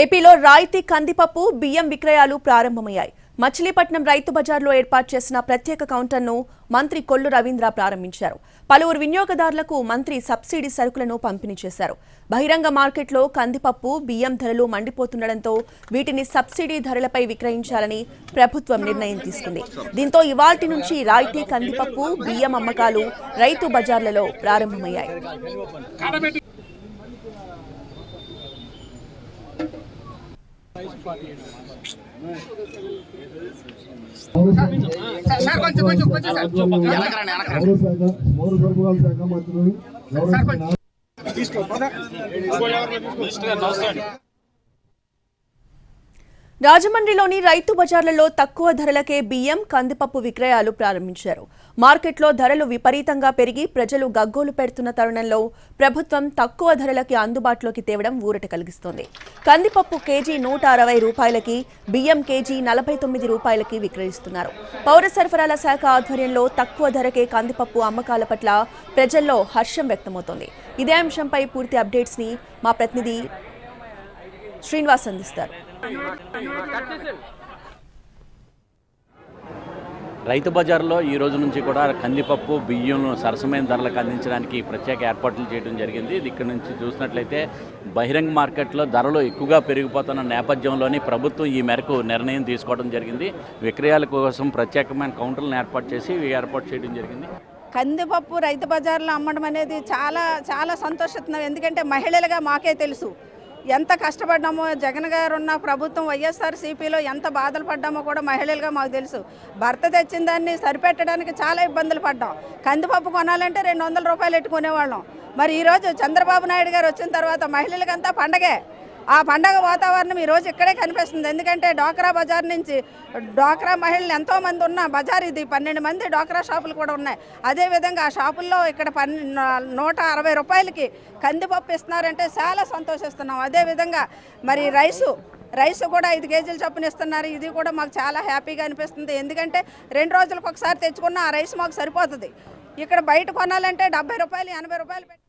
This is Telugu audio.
ఏపీలో రాయితీ కందిపప్పు బియ్యం విక్రయాలు ప్రారంభమయ్యాయి. మచిలీపట్నం రైతు బజార్లో ఏర్పాటు చేసిన ప్రత్యేక కౌంటర్ను మంత్రి కొల్లు రవీంద్ర ప్రారంభించారు. పలువురు వినియోగదారులకు మంత్రి సబ్సిడీ సరుకులను పంపిణీ చేశారు. బహిరంగ మార్కెట్లో కందిపప్పు బియ్యం ధరలు మండిపోతుండటంతో వీటిని సబ్సిడీ ధరలపై విక్రయించాలని ప్రభుత్వం నిర్ణయం తీసుకుంది. దీంతో ఇవాల్టి నుంచి రాయితీ కందిపప్పు బియ్యం అమ్మకాలు రైతు బజార్లలో ప్రారంభమయ్యాయి. సార్ కొంచెం కొంచెం కొంచెం సార్. వెనకరండి వెనకరండి పౌర శాఖ మంత్రులు రాజమండ్రిలోని రైతు బజార్లలో తక్కువ ధరలకే బియ్యం కందిపప్పు విక్రయాలు ప్రారంభించారు. మార్కెట్లో ధరలు విపరీతంగా పెరిగి ప్రజలు గగ్గోలు పెడుతున్న తరుణంలో ప్రభుత్వం తక్కువ ధరలకి అందుబాటులోకి తేవడం ఊరట కలిగిస్తోంది. కందిపప్పు కేజీ నూట అరవై రూపాయలకి బియ్యం కేజీ నలభై తొమ్మిది రూపాయలకి విక్రయిస్తున్నారు. పౌర సరఫరాల శాఖ ఆధ్వర్యంలో తక్కువ ధరకే కందిపప్పు అమ్మకాల పట్ల ప్రజల్లో హర్షం వ్యక్తమవుతోంది. ఇదే అంశంపై పూర్తి అప్డేట్స్ని మా ప్రతినిధి శ్రీనివాస్ అందిస్తారు. రైతు బజార్లో ఈ రోజు నుంచి కూడా కందిపప్పు బియ్యం సరసమైన ధరలకు అందించడానికి ప్రత్యేక ఏర్పాట్లు చేయడం జరిగింది. ఇక్కడ నుంచి చూసినట్లయితే బహిరంగ మార్కెట్లో ధరలు ఎక్కువగా పెరిగిపోతున్న నేపథ్యంలోని ప్రభుత్వం ఈ మేరకు నిర్ణయం తీసుకోవడం జరిగింది. విక్రయాల కోసం ప్రత్యేకమైన కౌంటర్లను ఏర్పాటు చేసి ఏర్పాటు చేయడం జరిగింది. కందిపప్పు రైతు బజార్లో అమ్మడం అనేది చాలా చాలా సంతోషిస్తున్నాం ఎందుకంటే మహిళలుగా మాకే తెలుసు. ఎంత కష్టపడ్డామో జగన్ గారు ఉన్న ప్రభుత్వం వైఎస్ఆర్ సిపిలో ఎంత బాధలు పడ్డామో కూడా మహిళలుగా మాకు తెలుసు. భర్త తెచ్చిన దాన్ని సరిపెట్టడానికి చాలా ఇబ్బందులు పడ్డాం. కందిపప్పు కొనాలంటే రెండు వందల రూపాయలు పెట్టుకునేవాళ్ళం. మరి ఈరోజు చంద్రబాబు నాయుడు గారు వచ్చిన తర్వాత మహిళలకంతా పండగే. ఆ పండగ వాతావరణం ఈరోజు ఇక్కడే కనిపిస్తుంది. ఎందుకంటే డోక్రా బజార్ నుంచి డోక్రా మహిళలు ఎంతోమంది ఉన్న బజార్ ఇది. పన్నెండు మంది డోక్రా షాపులు కూడా ఉన్నాయి. అదేవిధంగా ఆ షాపుల్లో ఇక్కడ పన్ నూట అరవై రూపాయలకి కందిపప్పు ఇస్తున్నారంటే చాలా సంతోషిస్తున్నాం. అదేవిధంగా మరి రైసు రైస్ కూడా ఐదు కేజీలు చొప్పున ఇస్తున్నారు. ఇది కూడా మాకు చాలా హ్యాపీగా అనిపిస్తుంది. ఎందుకంటే రెండు రోజులకు ఒకసారి తెచ్చుకున్న ఆ రైస్ మాకు సరిపోతుంది. ఇక్కడ బయట కొనాలంటే డెబ్బై రూపాయలు ఎనభై రూపాయలు పెట్టి